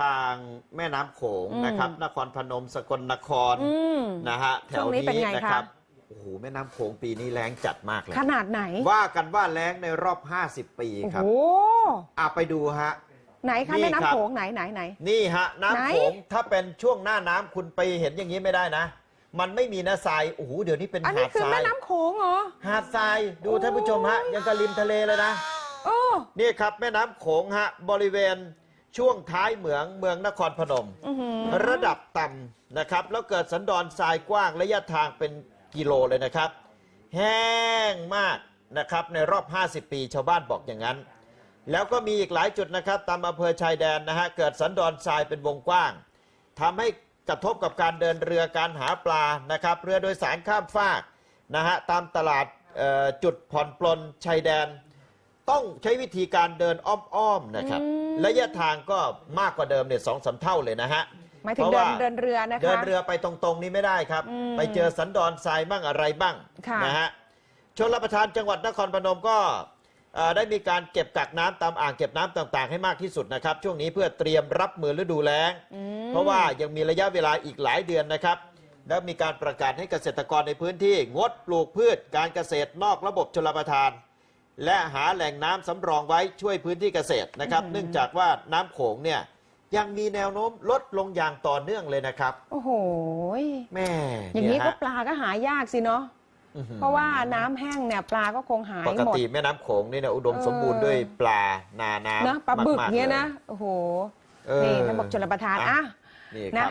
ทางแม่น้ำโขงอืมนะครับ นครพนมสกลนครอืมนะฮะแถช่ววงนี้นี้เป็นไงนะครับคะโอ้โหแม่น้ำโขงปีนี้แรงจัดมากเลยขนาดไหน ว่ากันว่าแรงในรอบ 50 ปีโอ้ครับโหอะไปดูฮะไหนคะนี่แม่ครับน้ำโขงไหนไหนไหนนี่ฮะไหนน้ำโขงถ้าเป็นช่วงหน้าน้ำคุณไปเห็นอย่างนี้ไม่ได้นะ มันไม่มีนะทรายโอ้โหเดี๋ยวนี้เป็นอันหานี้ดคือทราแม่ยน้ำโขงเหรอหาดทรายดูโอ้ยท่านผู้ชมฮะยังกับริมทะเลเลยนะโอ้นี่ครับแม่น้ำโขงฮะบริเวณ ช่วงท้ายเหมืองเมืองนครพนม อื้อหือระดับต่ำนะครับ แล้วเกิดสันดอนทรายกว้างระยะทางเป็นกิโลเลยนะครับ แห้งมากนะครับในรอบ 50 ปีชาวบ้านบอกอย่างนั้น แล้วก็มีอีกหลายจุดนะครับตามอำเภอชายแดนนะฮะเกิดสันดอนทรายเป็นวงกว้างทำให้กระทบกับการเดินเรือการหาปลานะครับ เรือโดยสารข้ามฟากนะฮะตามตลาดเอ่อจุดผ่อนปลนชายแดน ต้องใช้วิธีการเดินอ้อมๆนะครับ อืม ระยะทางก็มากกว่าเดิมเนี่ยสองสามเท่าเลยนะฮะ หมายถึงพระเดินว่าเดินเรือนะคะ เดินเรือไปตรงๆ นี้ไม่ได้ครับ อืมไปเจอสันดอนทรายบ้างอะไรบ้างค่ะ นะฮะชนรับประทานจังหวัดนครพนมก็เอ่อได้มีการเก็บกักน้ำตามอ่างเก็บน้ำต่างๆ ให้มากที่สุดนะครับ ช่วงนี้เพื่อเตรียมรับมือฤดูแล้ง อืม เพราะว่ายังมีระยะเวลาอีกหลายเดือนนะครับ แล้วมีการประกาศให้เกษตรกรในพื้นที่ งดปลูกพืชการเกษตรนอกระบบชลประทาน และหาแหล่งน้ำสำรองไว้ช่วยพื้นที่เกษตรนะครับ อืม เนื่องจากว่าน้ำโขงเนี่ยยังมีแนวโน้มลดลงอย่างต่อเนื่องเลยนะครับโอ้โหแม่อย่างนี้นี้ก็ปลาก็หายากสิเนาะเพราะว่าน้ำแห้งเนี่ยปลาก็คงหายปกหมด ติแม่น้ำโขงนี่นะอุดมเออ สมบูรณ์ด้วยปลานาน้ำนะปลาบึกมๆเนี้ยลนะโอ้โหเออนี่ระบบชลประทานอะอะ นี่คนะรับ